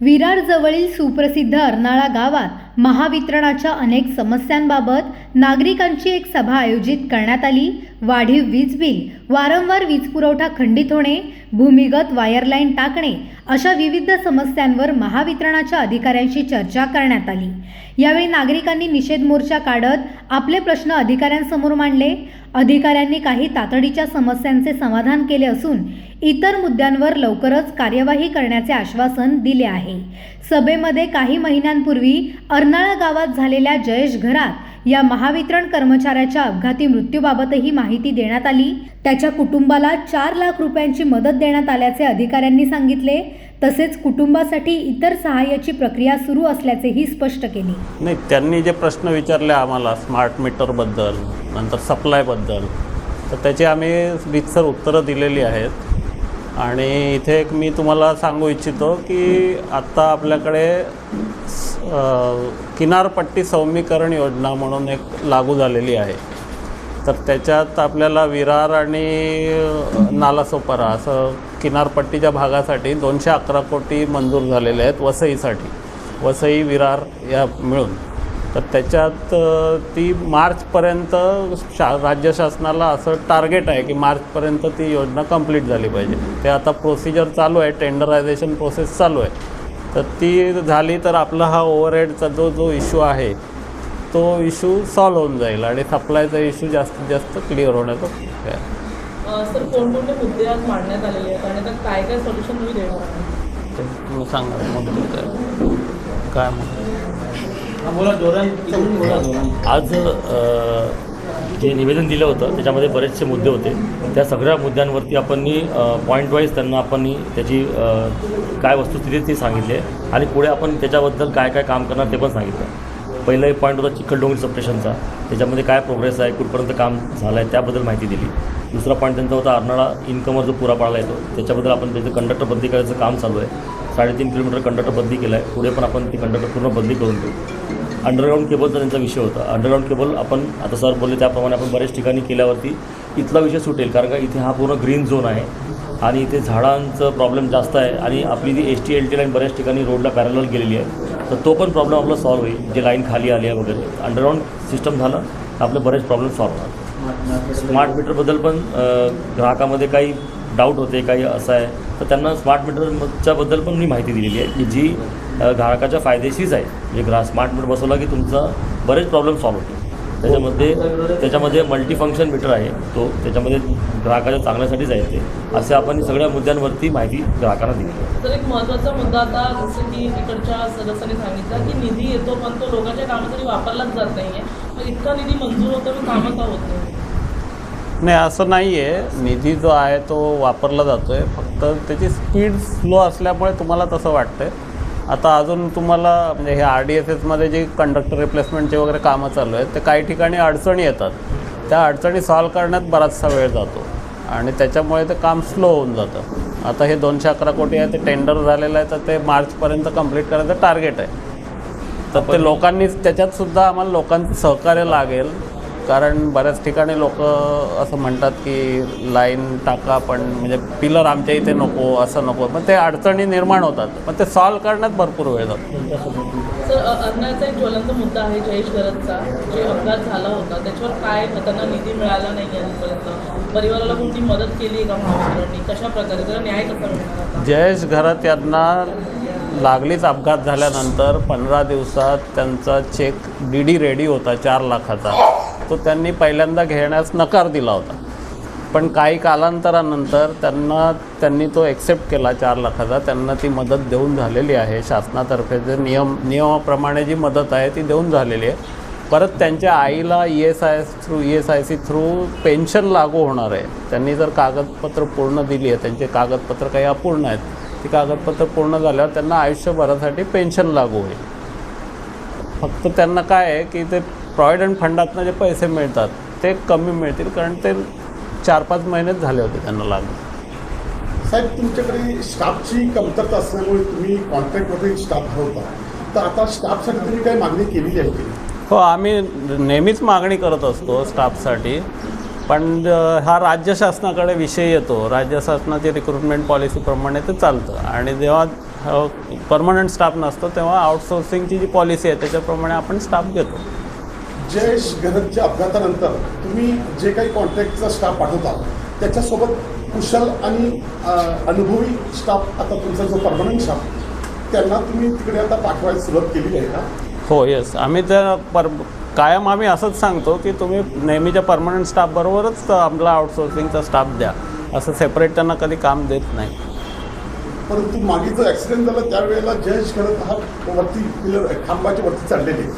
विरारजवळील सुप्रसिद्ध अर्नाळा गावात महावितरणाच्या अनेक समस्यांबाबत नागरिकांची एक सभा आयोजित करण्यात आली. वाढीव वीज बिल वारंवार वीज पुरवठा खंडित होणे भूमिगत वायरलाईन टाकणे अशा विविध समस्यांवर महावितरणाच्या अधिकाऱ्यांशी चर्चा करण्यात आली. यावेळी नागरिकांनी निषेध मोर्चा काढत आपले प्रश्न अधिकाऱ्यांसमोर मांडले. अधिकाऱ्यांनी काही तातडीच्या समस्यांचे समाधान केले असून इतर मुद्द्यांवर लवकरच कार्यवाही करण्याचे आश्वासन दिले आहे. सभेमध्ये काही महिन्यांपूर्वी कर्नाळा गावात झालेल्या जयेश घरात या महावितरण कर्मचाऱ्याच्या अपघाती मृत्यूबाबतही माहिती देण्यात आली. त्याच्या कुटुंबाला चार लाख रुपयांची मदत देण्यात आल्याचे अधिकाऱ्यांनी सांगितले. तसेच कुटुंबासाठी इतर सहाय्याची प्रक्रिया सुरू असल्याचेही स्पष्ट केले. नाही त्यांनी जे प्रश्न विचारले आम्हाला स्मार्ट मीटरबद्दल नंतर सप्लायबद्दल तर त्याची आम्ही रितसर उत्तरं दिलेली आहेत. आणि इथे एक मी तुम्हाला सांगू इच्छितो की आत्ता आपल्याकडे किनारपट्टी सौम्यीकरण योजना म्हणून एक लागू झालेली आहे. तर त्याच्यात आपल्याला विरार आणि नालासोपारा असं किनारपट्टीच्या भागासाठी दोनशे अकरा कोटी मंजूर झालेले आहेत वसईसाठी. वसई विरार या मिळून. तर त्याच्यात ती मार्चपर्यंत शा राज्य शासनाला असं टार्गेट आहे की मार्चपर्यंत ती योजना कंप्लीट झाली पाहिजे. ते आता प्रोसिजर चालू आहे टेंडरायझेशन प्रोसेस चालू आहे. तर ती झाली तर आपला हा ओव्हरहेडचा जो जो इश्यू आहे तो इश्यू सॉल्व्ह होऊन जाईल आणि सप्लायचा इश्यू जास्तीत जास्त क्लिअर होण्याचा सर कोणकोणते मुद्दे आज मांडण्यात आलेले आहेत आणि त्यात काय काय सोल्युशन तुम्ही देणार सांगा मुद्दे काय काय मुद्दे? आज जे निवेदन दिलं होतं त्याच्यामध्ये बरेचसे मुद्दे होते. त्या सगळ्या मुद्द्यांवरती आपण पॉईंट वाईज त्यांना आपण त्याची काय वस्तुस्थिती ती सांगितली आहे. आणि पुढे आपण त्याच्याबद्दल काय काय काम करणार ते पण सांगितलं पहिला एक पॉईंट होता चिखलडोंगरी सप्रेशनचा त्याच्यामध्ये काय प्रोग्रेस आहे कुठपर्यंत काम झालं आहे त्याबद्दल माहिती दिली. दुसरा पॉईंट त्यांचा होता अर्नाळा इन्कमवर जो पुरा पाडला येतो त्याच्याबद्दल आपण त्याचं कंडक्टर बदली करायचं काम चालू आहे. साडेतीन किलोमीटर कंडक्टर बदली केलं आहे पुढे पण आपण ती कंडक्टर पूर्ण बदली करून देऊ. अंडरग्राऊंड केबलचा त्यांचा विषय होता. अंडरग्राऊंड केबल आपण आता सर बोलले त्याप्रमाणे आपण बऱ्याच ठिकाणी केल्यावरती इथला विषय सुटेल. कारण का इथे हा पूर्ण ग्रीन झोन आहे आणि इथे झाडांचं प्रॉब्लेम जास्त आहे आणि आपली G S T L T line बऱ्याच ठिकाणी रोडला पॅरल गेलेली आहे. तर तो पण प्रॉब्लेम आपला सॉल्व होईल. जे लाईन खाली आली आहे वगैरे. अंडरग्राऊंड सिस्टम झालं तर आपले बरेच प्रॉब्लेम सॉल्व्ह होणार. स्मार्ट मीटरबद्दल पण ग्राहकामध्ये काही डाऊट होते काही असं आहे. तर त्यांना स्मार्ट मीटरच्याबद्दल पण मी माहिती दिलेली आहे की जी ग्राहकाच्या फायदेशीच आहे. म्हणजे ग्रा स्मार्ट मीटर बसवला की तुमचा बरेच प्रॉब्लेम सॉल्व्ह होते त्याच्यामध्ये त्याच्यामध्ये मल्टीफंक्शन मीटर आहे. तो त्याच्यामध्ये ग्राहकाच्या चांगल्यासाठीच आहे ते. असे आपण सगळ्या मुद्द्यांवरती माहिती ग्राहकांना दिली. तर एक महत्त्वाचा मुद्दा आता जसं की इकडच्या सदस्यांनी सांगितलं की निधी येतो पण तो लोकांच्या कामासाठी वापरलाच जात नाही आहे मग इतका निधी मंजूर होतो पण कामं का होत नाही. नाही असं नाही आहे निधी जो आहे तो वापरला जातो आहे फक्त त्याची स्पीड स्लो असल्यामुळे तुम्हाला तसं वाटतंय. आता अजून तुम्हाला म्हणजे हे आर डी एस एसमध्ये जे कंडक्टर रिप्लेसमेंटचे वगैरे कामं चालू आहेत ते काही ठिकाणी अडचणी येतात. त्या अडचणी सॉल्व करण्यात बराचसा वेळ जातो. आणि त्याच्यामुळे ते काम स्लो होऊन जातं. आता हे दोनशे अकरा कोटी आहे ते टेंडर झालेलं आहे तर ते मार्चपर्यंत कंप्लीट करायचं टार्गेट आहे. तर ते लोकांनी त्याच्यात सुद्धा आम्हाला लोकांचं सहकार्य लागेल. कारण बऱ्याच ठिकाणी लोक असं म्हणतात की लाईन टाका पण म्हणजे पिलर आमच्या इथे नको असं नको. मग ते अडचणी निर्माण होतात. मग ते सॉल्व करण्यात भरपूर वेळ जातो. सर अन्नाचा एक ज्वलंत मुद्दा आहे जयेश गरजचा जे अपघात झाला होता. त्याच्यावर काय त्यांना निधी मिळाला नाही आजपर्यंत परिवाराला कोणती मदत केली का कशा प्रकारे? त्याला न्याय कसा जयेश घरात यांना लागलीच अपघात झाल्यानंतर पंधरा दिवसात त्यांचा चेक डी डी रेडी होता चार लाखाचा. तो त्यांनी पहिल्यांदा घेण्यास नकार दिला होता. पण काही कालांतरानंतर त्यांना त्यांनी तो एक्सेप्ट केला चार लाखाचा. त्यांना ती मदत देऊन झालेली आहे. शासनातर्फे जे नियम नियमाप्रमाणे जी मदत आहे ती देऊन झालेली आहे. परत त्यांच्या आईला E S I through E S I C through pension लागू होणार आहे. त्यांनी जर कागदपत्र पूर्ण दिली आहे त्यांचे कागदपत्र काही अपूर्ण आहेत ती कागदपत्र पूर्ण झाल्यावर त्यांना आयुष्यभरासाठी पेन्शन लागू होईल. फक्त त्यांना काय आहे की ते प्रॉव्हिडंट फंडातनं जे पैसे मिळतात ते कमी मिळतील कारण ते चार पाच महिनेच झाले होते त्यांना लागू साहेब तुमच्याकडे स्टाफची कमतरता असल्यामुळे तुम्ही कॉन्ट्रॅक्टमध्ये स्टाफ ठरवता तर आता स्टाफसाठी तुम्ही काही मागणी केलेली आहे की? हो आम्ही नेहमीच मागणी करत असतो स्टाफसाठी पण हा राज्य शासनाकडे विषय येतो. राज्य शासनाची रिक्रुटमेंट पॉलिसीप्रमाणे ते चालतं. आणि जेव्हा परमनंट स्टाफ नसतो तेव्हा आउटसोर्सिंगची जी पॉलिसी आहे त्याच्याप्रमाणे आपण स्टाफ घेतो. जयेश घरतच्या अपघातानंतर तुम्ही जे काही कॉन्ट्रॅक्टचा स्टाफ पाठवता त्याच्यासोबत कुशल आणि अनुभवी स्टाफ आता तुमचा जो परमनंट स्टाफ त्यांना तुम्ही तिकडे आता पाठवायला सुरुवात केली आहे का? हो येस आम्ही त्या पर कायम आम्ही असंच सांगतो की तुम्ही नेहमीच्या परमनंट स्टाफबरोबरच आपला आउटसोर्सिंगचा स्टाफ द्या. असं सेपरेट त्यांना कधी काम देत नाही. परंतु मागे जो ॲक्सिडेंट झाला त्यावेळेला जयेश घरत हा वरती पिलर खांबाच्या वरती चढलेले.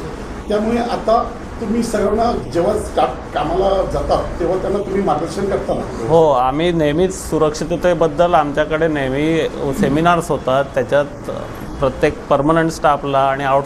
त्यामुळे आता तुम्ही सर्वांना जेव्हा स्टाफ कामाला जातात तेव्हा त्यांना तुम्ही मार्गदर्शन करता ना? हो आम्ही नेहमीच सुरक्षिततेबद्दल आमच्याकडे नेहमी सेमिनार्स होतात. त्याच्यात प्रत्येक परमनंट स्टाफला आणि आउट